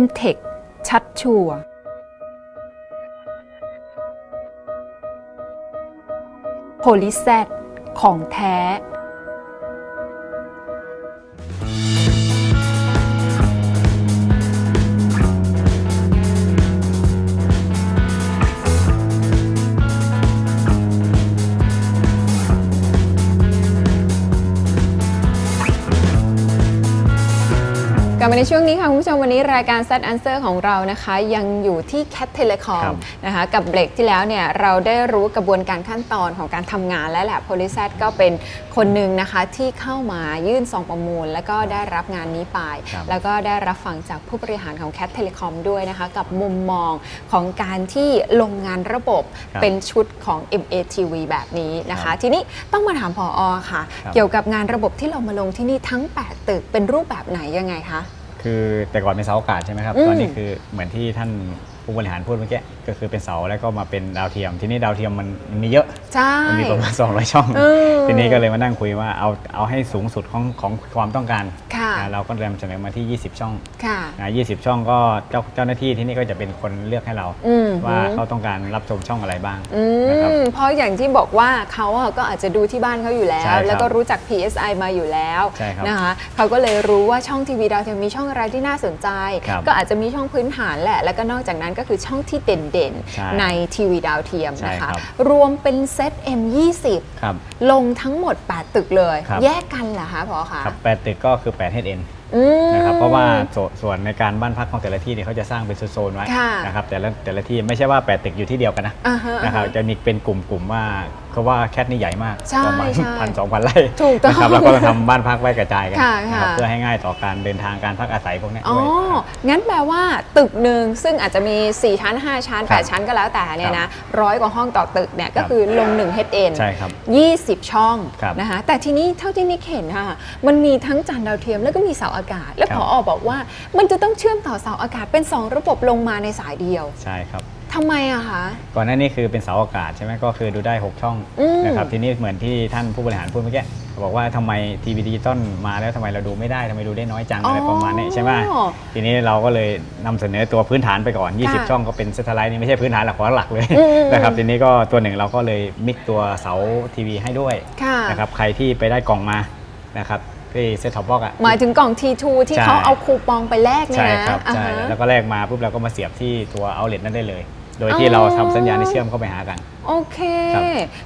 m t e c h ชัดชัวร์โพลิแซดของแท้ มาในช่วงนี้ค่ะ คุณผู้ชมวันนี้รายการ Set Answer ของเรานะคะ ยังอยู่ที่ Cat Telecom ครับนะคะกับเบรกที่แล้วเนี่ยเราได้รู้กระบวนการขั้นตอนของการทำงานและแหละ p o l y s e t ก็เป็นคนหนึ่งนะคะที่เข้ามายื่นซองประมูล แล้วก็ได้รับงานนี้ไปครับแล้วก็ได้รับฟังจากผู้บริหารของ Cat Telecom ด้วยนะคะ กับมุมมองของการที่ลงงานระบบครับเป็นชุดของ MATV แบบนี้นะครัคะบทีนี้ต้องมาถามพออค่ะครับเกี่ยวกับงานระบบที่เรามาลงที่นี่ทั้ง 8 ตึกเป็นรูปแบบไหนยังไงคะ คือแต่ก่อนเป็นเสาอากาศใช่ไหมครับอืมตอนนี้คือเหมือนที่ท่าน ผู้บริหารพูดเมื่อกี้ก็คือเป็นเสาแล้วก็มาเป็นดาวเทียม ทีนี้ดาวเทียมมันมันมีเยอะใช่มันมีประมาณ200ช่องอืมทีนี้ก็เลยมานั่งคุยว่าเอาเอาให้สูงสุดของของความต้องการค่ะนะเราก็เริ่มเสนอมาที่ 20 ช่องค่ะนะ20ช่องก็เจ้าเจ้าหน้าที่ที่นี่ก็จะเป็นคนเลือกให้เราอืมว่าเขาต้องการรับชมช่องอะไรบ้างอืนะครับมเพราะอย่างที่บอกว่าเขาอะก็อาจจะดูที่บ้านเขาอยู่แล้ใช่วครับแล้วก็รู้จัก PSI มาอยู่แล้วใช่ครับนะคะเขาก็เลยรู้ว่าช่องทีวีดาวเทียมมีช่องอะไรที่น่าสนใจครับก็อาจจะมีช่องพื้นฐานแหละแล้วก็นอกจากนั้นก็คือช่องที่เด่นใช่ๆ ในทีวีดาวเทียมใช่นะคะครับรวมเป็นเซต M20 ครับลงทั้งหมด 8 ตึกเลย ครับ แยกกันเหรอคะพอคะครับ8ตึกก็คือ8 HN อืม นะครับเพราะว่าสส่วนในการบ้านพักของแต่ละที่เนี่ยเขาจะสร้างเป็นโซนๆไว้ค่ะ นะครับแต่ละแต่ละที่ไม่ใช่ว่า 8 ตึกอยู่ที่เดียวกันนะอ่าฮะ นะครับอ่าฮะจะมีเป็นกลุ่มๆว่า เขาว่าแคทนี่ใหญ่มากใช่ประมาณใช่พันสองพันไร่ถูกต้องนะครับแล้วก็ทำบ้านพักไว้กระจายกันค่ะนะครับค่ะเพื่อให้ง่ายต่อการเดินทางการพักอาศัยพวกเนี้ยอ๋อด้วยครับงั้นแปลว่าตึกหนึ่งซึ่งอาจจะมี 4 ชั้น 5 ชั้นครับ8ชั้นก็แล้วแต่เนี่ยนะร้อยกว่าห้องต่อตึกเนี่ยก็คือลง1 HN ใช่ครับ20 ช่องครับนะคะแต่ทีนี้เท่าที่นิกเห็นค่ะมันมีทั้งจานดาวเทียมแล้วก็มีเสาอากาศ แล้วครัพบออบอกว่ามันจะต้องเชื่อมต่อเสาอากาศเป็น 2 ระบบลงมาในสายเดียว ใช่ครับ ทำไมอะคะ ก่อนหน้านี้คือเป็นเสาอากาศใช่ไหมก็คือดูได้ 6 ช่องอืม นะครับทีนี้เหมือนที่ท่านผู้บริหารพูดเมื่อกี้บอกว่าทำไมทีวีดิจิตอลมาแล้วทำไมเราดูไม่ได้ทำไมดูได้น้อยจังอะไรประมาณนี้ใช่ไหมอ๋อทีนี้เราก็เลยนำเสนอตัวพื้นฐานไปก่อน ค่ะ20 ช่องก็เป็นเซตไลท์นี่ไม่ใช่พื้นฐานหลักของหลักเลยอืม นะครับทีนี้ก็ตัวหนึ่งเราก็เลยมิกตัวเสาทีวีให้ด้วยค่ะนะครับใครที่ไปได้กล่องมานะครับที่เซตท็อปบ็อกอะหมายถึงกล่อง T2 ที่ใช่ เขาเอาคูปองไปแลกเนี่ยใช่นะ ครับใช่อ่าฮะแล้วก็แลกมาปุ๊บเราก็มาเสียบที่ตัวเอาเล t นั้นได้เลย โดยที่เราทำสัญญาณที่เชื่อมเข้าไปหากัน โอเคครับ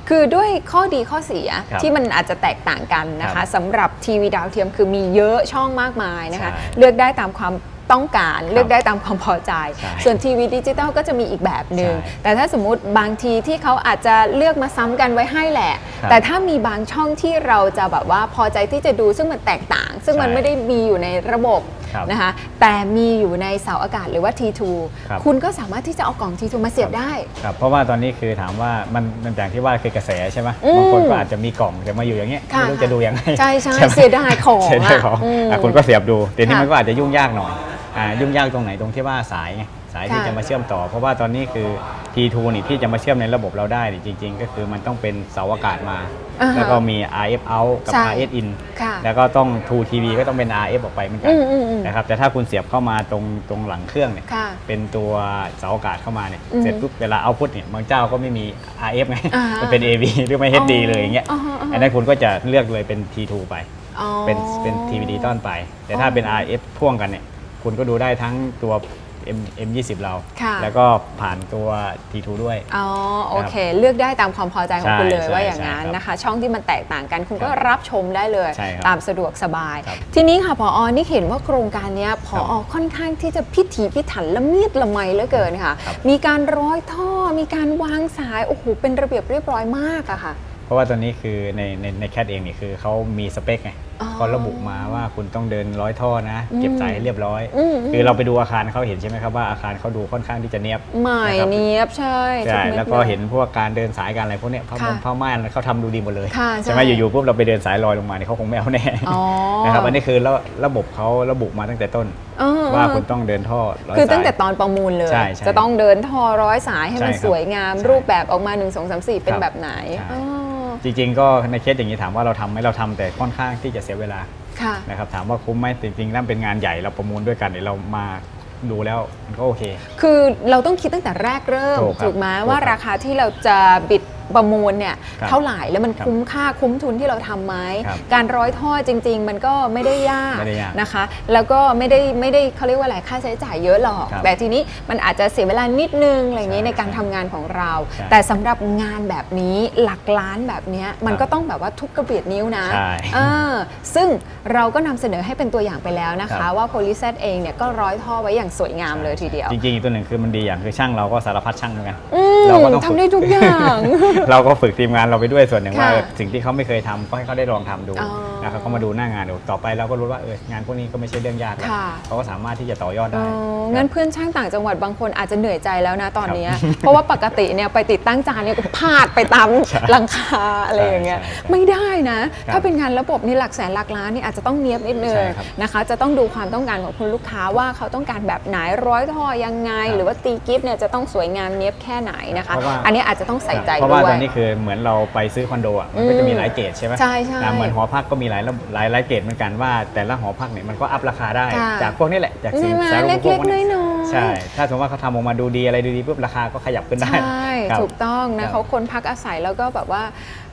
คือด้วยข้อดีข้อเสียครับที่มันอาจจะแตกต่างกันนะครัคะบสำหรับทีวีดาวเทียมคือมีเยอะช่องมากมายนะคะใช่เลือกได้ตามความต้องการเลือกได้ตามความพอใจใช่ส่วนทีวีดิจิตอลก็จะมีอีกแบบหนึ่งใช่แต่ถ้าสมมุติบางทีที่เขาอาจจะเลือกมาซ้ำกันไว้ให้แหละครับแต่ถ้ามีบางช่องที่เราจะแบบว่าพอใจที่จะดูซึ่งมันแตกต่าง ซึ่งมันใช่ไม่ได้มีอยู่ในระบบครับนะคะแต่มีอยู่ในเสาอากาศหรือว่า T2 ครับคุณก็สามารถที่จะเอากล่อง T2 มาเสียบได้ครับเพราะว่าตอนนี้คือถามว่ามันมันอย่างที่ว่าคือกระแสใช่ไหมอืมบางคนก็อาจจะมีกล่องแต่มาอยู่อย่างเงี้ยค่ะไม่รู้จะดูยังไงใช่ใช่ไหมเสียดายของเสียดายของอะอืมอะคุณก็เสียบดูแต่นี่ค่ะมันก็อาจจะยุ่งยากหน่อยอ่ายุ่งยากตรงไหนตรงที่ว่าสายไง สายที่ค่ะจะมาเชื่อมต่อ เพราะว่าตอนนี้คือ T2 นี่ที่จะมาเชื่อมในระบบเราได้นี่จริง ๆ ก็คือมันต้องเป็นเสาอากาศมาอ่าฮะแล้วก็มี RF out กับใช่ RS in ค่ะแล้วก็ต้อง True TV ก็ต้องเป็น RF ออกไปเหมือนกัอืมอืมอืมนะครับแต่ถ้าคุณเสียบเข้ามาตรงตรงหลังเครื่องเนี่ยค่ะเป็นตัวเสาอากาศเข้ามาเนี่ยอืมเสร็จปุ๊บเวลาเอาพุทเนี่ยบางเจ้าก็ไม่มี RF ไงอ่าฮะมันเป็น AV หรือไม่ HD เลยอย่างเงี้ยอ๋ออ่าฮะอ่าฮะอันนั้นคุณก็จะเลือกเลยเป็น T2 ไปอ๋อเป็นเป็น TV ดิจิตอลไป แต่ถ้าเป็น RF พ่วงกันเนี่ยคุณก็ดูได้ทั้งตัว M M20 เรา ค่ะ แล้วก็ผ่านตัว T2 ด้วย อ๋อโอเค เลือกได้ตามความพอใจของใช่คุณเลยใช่ว่าอย่างนั้นใช่ครับนะคะ ช่องที่มันแตกต่างกันคุณก็ครับรับชมได้เลย ใช่ครับตามสะดวกสบาย ครับทีนี้ค่ะพออนี่เห็นว่าโครงการเนี้ยพอครับค่อนข้างที่จะพิถีพิถันละเมียดละไมเหลือเกินค่ะ ครับ มีการร้อยท่อมีการวางสายโอ้โหเป็นระเบียบเรียบร้อยมากอะค่ะ เพราะว่าตอนนี้คือในในในแคทเองเนี่ยคือเขามีสเปคไงอ๋อเขาระบุมาว่าคุณต้องเดินร้อยท่อนะ เก็บสายให้เรียบร้อยอืมอืมคือเราไปดูอาคารเขาเห็นใช่ไหมครับว่าอาคารเขาดูค่อนข้างที่จะเนียบใหม่นะครับเนียบใช่ใช่ทุม็ดแล้วก็ยเห็นพวกการเดินสายการอะไรพวกเนี้ยผ้าค่ะมงผ้าม่านเขาทำดูดีหมดเลยค่ะใช่ไหมอยู่ๆปุ๊บเราไปเดินสายลอยลงมาเนี่ยเขาคงไม่เอาแน่อ๋อนะครับอันนี้คือระระบบเขาระบุมาตั้งแต่ต้นเออว่าเออคุณต้องเดินท่อร้อยคือสายตั้งแต่ตอนประมูลเลยใช่ใช่จะต้องเดินท่อร้อยสายให้มันใช่ครับสวยงามใช่รูปแบบออกมา 1 2 3 4 เป็นครับแบบไหนใช่อ๋อ จริง ๆ ก็ในเคสอย่างนี้ถามว่าเราทำไหมเราทำแต่ค่อนข้างที่จะเสียเวลาค่ะนะครับถามว่าคุ้มไหมจริงๆนั่นเป็นงานใหญ่เราประมูลด้วยกันเดี๋ยวเรามาดูแล้วมันก็โอเค คือเราต้องคิดตั้งแต่แรกเริ่ม ถูกครับถูกไหมถูกครับว่าราคาที่เราจะบิด ประมูลเนี่ยครับเท่าไหร่แล้วมันครับคุ้มค่าคุ้มทุนที่เราทำไหมครับการร้อยท่อจริง ๆ มันก็ไม่ได้ยากไม่ได้ยากนะคะ แล้วก็ไม่ได้ไม่ได้เขาเรียกว่าอะไรค่าใช้จ่ายเยอะหรอกครับแต่ทีนี้มันอาจจะเสียเวลานิดนึงอะไรอย่างนี้ใช่ในการทำงานของเราใช่แต่สำหรับงานแบบนี้หลักล้านแบบเนี้ยมันครับก็ต้องแบบว่าทุกกระเบียดนิ้วนะใช่เออซึ่งเราก็นำเสนอให้เป็นตัวอย่างไปแล้วนะครัคะบว่า p o l y s e t เองเนี่ยก็ร้อยท่อไว้อย่างสวยงามเลยทีเดียว จริงๆอีกตัวหนึ่งคือมันดีอย่างคือช่างเราก็สารพัดช่างเหมือนกันอืมเราก็ต้องฝึกทำได้ทุกอย่างเราก็ฝึกทีมงานเราไปด้วยส่วนหนึ่งว่าค่ะเออสิ่งที่เขาไม่เคยทำก็ให้เขาได้ลองทำดูอ๋อนะครับเขามาดูหน้างานดูต่อไปเราก็รู้ว่าเอองานพวกนี้ก็ไม่ใช่เรื่องยากแล้วค่ะ เขาก็สามารถที่จะต่อยอดเอได้อครับงั้นเพื่อนช่างต่างจังหวัดบางคนอาจจะเหนื่อยใจแล้วนะตอนครับเนี้ยเพราะว่าปกติเนี่ยไปติดตั้งจานเนี่ยก็พาดไปตามใช่หลังคาอะไรอย่างเงี้ยใช่ใช่ไม่ได้นะ ครับถ้าเป็นงานระบบนี่หลักแสนหลักล้านนี่อาจจะต้องเนียบนิดนึงใช่ครับนะคะ จะต้องดูความต้องการของคุณลูกค้าว่าเขาต้องการแบบไหนร้อยท่อยังไง ครับหรือว่าตีกิฟต์เนี่ยจะต้องสวยงามเนียบแค่ไหนนะคะ เพราะว่า อันนี้อาจจะต้องใส่ใจเพราะด้ว่าวยตอนนี้คือเหมือนเราไปซื้อคอนโดอะมันก็จะมีหลายเกรดใช่ไหมใช่ใช่นะเหมือนหอพักก็มีหลายระหลายหลายเกรดเหมือนกันว่า แต่ละหอพักเนี่ยมันก็อัพราคาได้ค่ะจากพวกนี้แหละจากสิ่งใช่ไหมสาธารณูปโภเล็คกๆเนี่ยน้อยๆใช่ถ้าสมมติว่าเขาทำออกมาดูดีอะไรดูดีปุ๊บราคาก็ขยับขึ้นได้ใช่ครับ ถูกต้องครันะบเขาคนพักอาศัยแล้วก็แบบว่า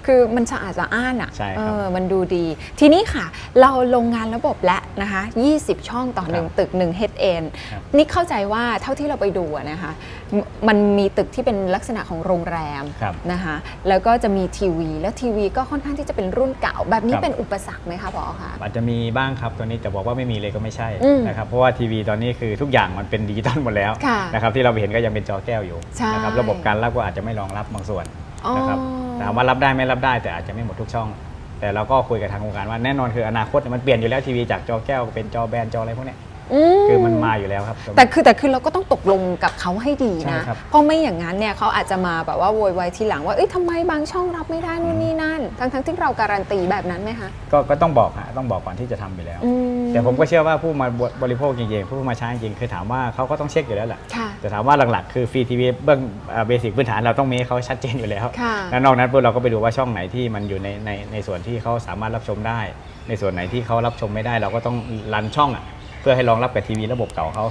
คือมันสะอาดสะอ้านอะใช่ครับเออมันดูดี ทีนี้ค่ะ เราลงงานระบบแล้วนะคะ20 ช่องต่อหนึ่งครับตึก1 head end ครับนี่เข้าใจว่าเท่าที่เราไปดูอะนะคะมมันมีตึกที่เป็นลักษณะของโรงแรมครับนะคะแล้วก็จะมีทีวี แล้วทีวีก็ค่อนข้างที่จะเป็นรุ่นเก่า แบบนี้ครับเป็นอุปสรรคไหมคะพอคะอาจจะมีบ้างครับตัวนี้แต่บอกว่าไม่มีเลยก็ไม่ใช่อืมนะครับเพราะว่าทีวีตอนนี้คือทุกอย่างมันเป็นดิจิตอลหมดแล้วค่ะนะครับที่เราไปเห็นก็ยังเป็นจอแก้วอยู่ใช่นะครับระบบการรับก็อาจจะไม่รองรับบางส่วนอ๋อนะครับถามว่ารับได้ไม่รับได้แต่อาจจะไม่หมดทุกช่อง แต่เราก็คุยกับทางโครงการว่าแน่นอนคืออนาคตเนี่ยมันเปลี่ยนอยู่แล้วทีวีจากจอแก้วเป็นจอแบนจออะไรพวกเนี้ยมคือมันมาอยู่แล้วครับ แต่คือแต่คือเราก็ต้องตกลงกับเขาให้ดีนะใช่ครับเพราะไม่อย่างนั้นเนี่ยเขาอาจจะมาแบบว่าโวยวายทีหลังว่าเอ้ยทำไมบางช่องรับไม่ได้นู่นนี่นั่น ทั้งทั้งที่เราการันตีแบบนั้นไหมคะก็ก็ต้องบอกฮะต้องบอกก่อนที่จะทำอยู่แล้วอื แต่ผมก็เชื่อว่าผู้มาบริโภคจริงๆผู้มาใช้จริงๆคือถามว่าเขาก็ต้องเช็คอยู่แล้วแหละค่ะแต่ถามว่าหลักๆคือฟรีทีวีเบื้องเบสิกพื้นฐานเราต้องมีให้เขาชัดเจนอยู่แล้วค่ะแล้วนอกนั้นปุ๊บเราก็ไปดูว่าช่องไหนที่มันอยู่ในในในส่วนที่เขาสามารถรับชมได้ ในส่วนไหนที่เขารับชมไม่ได้ เราก็ต้องรันช่องอะเพื่อให้รองรับกับทีวีระบบเก่าเขา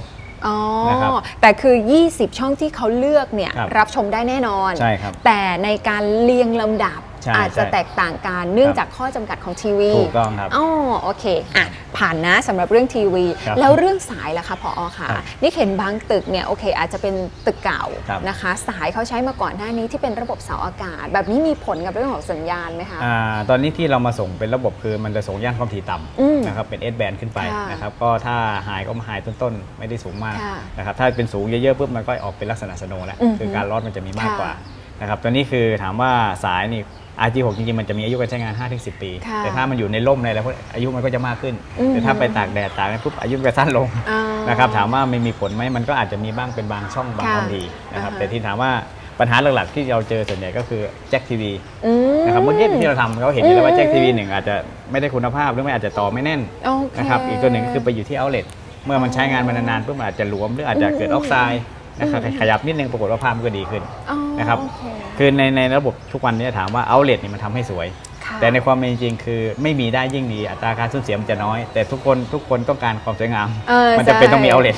อ๋อนะครับแต่คือ 20 ช่องที่เขาเลือกเนี่ยครับรับชมได้แน่นอน ใช่ครับ แต่ในการเรียงลำดับใช่อาจจะใช่แตกต่างกันเนื่องครับจากข้อจำกัดของทีวี ถูกต้องครับ อ๋อ โอเค อะ ผ่านนะสำหรับเรื่องทีวีครับแล้วเรื่องสายล่ะคะพอค่ะครับนี่เห็นบางตึกเนี่ยโอเค อาจจะเป็นตึกเก่าครับนะคะ สายเขาใช้มาก่อนหน้านี้ที่เป็นระบบเสาอากาศ แบบนี้มีผลกับเรื่องของสัญญาณไหมคะอ่าตอนนี้ที่เรามาส่งเป็นระบบคือมันจะส่งย่านความถี่ต่อืมำนะครับเป็น S band ขึ้นไปค่ะนะครับก็ถ้าหายก็มาหายต้นๆ ไม่ได้สูงมากค่ะนะครับถ้าเป็นสูงเยอะๆปุ๊บมันก็ออกเป็นลักษณะสโนว์แล้วอือฮึคือการลอดมันจะมีมากค่ะกว่านะครับตัวนี้คือถามว่าสายนี่ RG6 จริงๆ มันจะมีอายุการใช้งาน 5-10 ปีค่ะแต่ถ้ามันอยู่ในร่มในอะไรพวกอายุมันก็จะมากขึ้นอือฮึแต่ถ้าไปตากแดดตากอะไรปุ๊บอายุมันจะสั้นลงอ่านะครับถามว่าไม่มีผลไหมมันก็อาจจะมีบ้างเป็นบางช่องบางค่ะความดีนะครับอ่าฮะแต่ที่ถามว่าปัญหาหลักๆที่เราเจอส่วนใหญ่ก็คือแจ็คทีวีอืมนะครับเมื่อกี้ที่เราทำเขาเห็นอยู่แล้วว่าอืมแจ็คทีวีหนึ่งอาจจะไม่ได้คุณภาพหรือไม่อาจจะต่อไม่แน่นโอเคนะครับอีกตัวหนึ่งก็คือไปอยู่ที่เอาเล t เมื่อมันใช้งานมานานๆปุ๊บมันอาจจะหลวมหรืออาจจะเกิดออกไซด์นะครับอืมขยับนิดนึงปรากฏว่าภาพมันก็ดีขึ้นอ๋อนะครับโอเคือในในระบบทุกวันนี้ถามว่าเอาเล t นี่มันทำให้สวย แต่ในความเป็นจริงคือไม่มีได้ยิ่งดีอัตราการสูญเสียมันจะน้อย แต่ทุกคนทุกคนต้องการความสวยงามเออมันจะเป็นต้องมีเอาเล t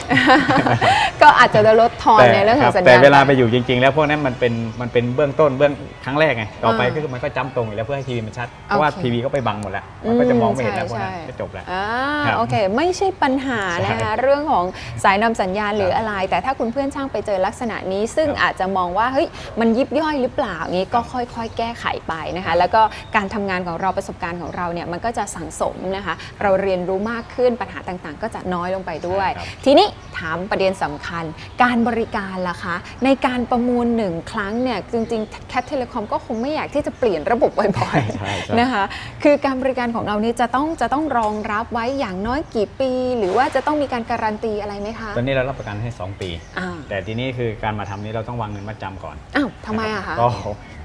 ก็อาจจะลดทอนในเรื่องของสัญญาณแต่เวลาไปอยู่จริง ๆ แล้วพวกนั้นมันเป็นมันเป็นเบื้องต้นเบื้องครั้งแรกไงต่อไปอ่าก็คือมันก็จำตรงอยู่แล้วเพื่อให้ทีวีมันชัดเพราะว่าโอเคทีวีก็ไปบังหมดแล้วมันก็จะมองไม่เห็นแล้วพวกใช่นั้นใช่ก็จบแล้วอ่าครับโอเค ไม่ใช่ปัญหานะใช่คะเรื่องของสายนำสัญญาณหรือครับอะไร แต่ถ้าคุณเพื่อนช่างไปเจอลักษณะนี้ ซึ่งครับอาจจะมองว่าเฮ้ยมันยิบย่อยหรือเปล่างี้ก็ค่อย ๆ แก้ไขไปนะคะ แล้วก็การทำงานของเราประสบการณ์ของเราเนี่ยมันก็จะสั่งสมนะคะ เราเรียนรู้มากขึ้นปัญหาต่างๆ ก็จะน้อยลงไปด้วยใช่ครับทีนี้ถามประเด็นสำคัญ การบริการล่ะคะ ในการประมูลหนึ่งครั้งเนี่ยจริงๆแคทเทเลคอมก็คงไม่อยากที่จะเปลี่ยนระบบบ่อยใช่ใช่ๆนะคะคือการบริการของเรานี่จะต้องจะต้องรองรับไว้อย่างน้อยกี่ปี หรือว่าจะต้องมีการการันตีอะไรไหมคะตอนนี้เรารับประกันให้ 2 ปีอ่าแต่ทีนี้คือการมาทำนี้เราต้องวางเงินมัดจำก่อนอ้าวทำไมอะคะก็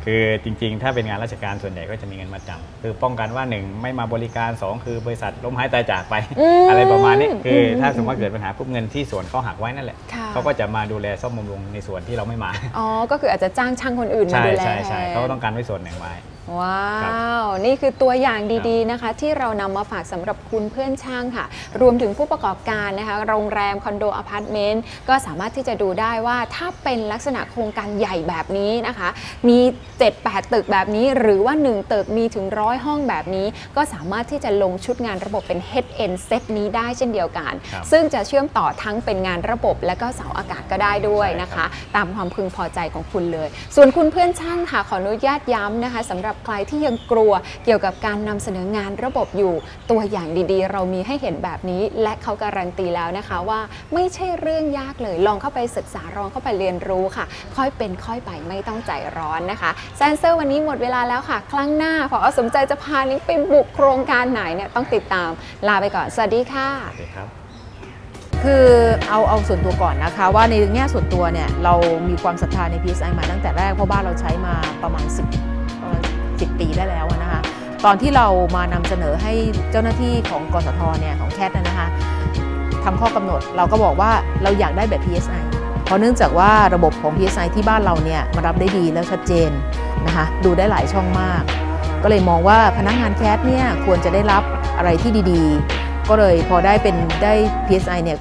คือจริงๆ ถ้าเป็นงานราชการส่วนใหญ่ก็จะมีเงินมัดจำคือป้องกันว่า 1 ไม่มาบริการ 2 คือบริษัทล้มหายตายจากไปอืมอะไรประมาณนี้คืออมถ้าสมมติว่าเกิดปัญหาปุ๊บเงินที่ส่วนเขาหักไว้นั่นแหละค่ะเขาก็จะมาดูแลซ่อมบำรุงในส่วนที่เราไม่มาอ๋อก็คืออาจจะจ้างช่างคนอื่นมาใช่ดูแลใช่ใช่แทนเขาก็ต้องการไว้ส่วนหนึ่งไว้ ว้าครับวนี่คือตัวอย่างดีๆนะคะ ที่เรานำมาฝากสำหรับคุณเพื่อนช่างค่ะ รวมถึงผู้ประกอบการนะคะ โรงแรม คอนโดอพาร์ตเมนต์ก็สามารถที่จะดูได้ว่าถ้าเป็นลักษณะโครงการใหญ่แบบนี้นะคะ มี 7-8 ตึกแบบนี้ หรือว่า 1 ตึกมีถึงร้อยห้องแบบนี้ ก็สามารถที่จะลงชุดงานระบบเป็น Head End เซตนี้ได้เช่นเดียวกัน ครับ ซึ่งจะเชื่อมต่อทั้งเป็นงานระบบ และก็เสาอากาศก็ได้ด้วยนะคะใช่ครับตามความพึงพอใจของคุณเลย ส่วนคุณเพื่อนช่างค่ะขออนุญาตย้ำนะคะสำหรับใครที่ยังกลัวเกี่ยวกับการนำเสนองานระบบอยู่ตัวอย่างดีๆ เรามีให้เห็นแบบนี้ และเขาการันตีแล้วนะคะว่าไม่ใช่เรื่องยากเลยลองเข้าไปศึกษาลองเข้าไปเรียนรู้ค่ะ ค่อยเป็นค่อยไปไม่ต้องใจร้อนนะคะแซนเซอร์วันนี้หมดเวลาแล้วค่ะ ครั้งหน้าพอสมใจจะพานิ้งไปบุกโครงการไหนเนี่ยต้องติดตามลาไปก่อน สวัสดีค่ะโอเคครับคือเอาเอาส่วนตัวก่อนนะคะ ว่าในแง่ส่วนตัวเนี่ยเรามีความศรัทธาใน PSI มาตั้งแต่แรกเพราะบ้านเราใช้มาประมาณ 10ประมาณ 10 ปีได้แล้วนะคะตอนที่เรามานำเสนอให้เจ้าหน้าที่ของกสทเนี่ยของแคทนะคะทำข้อกำหนดเราก็บอกว่าเราอยากได้แบบ PSI เพราะเนื่องจากว่าระบบของ PSI ที่บ้านเราเนี่ยมารับได้ดีแล้วชัดเจนนะคะดูได้หลายช่องมาก ก็เลยมองว่าพนักงานแคทเนี่ยควรจะได้รับอะไรที่ดีๆ ก็เลยพอได้เป็นได้ PSI เนี่ยก็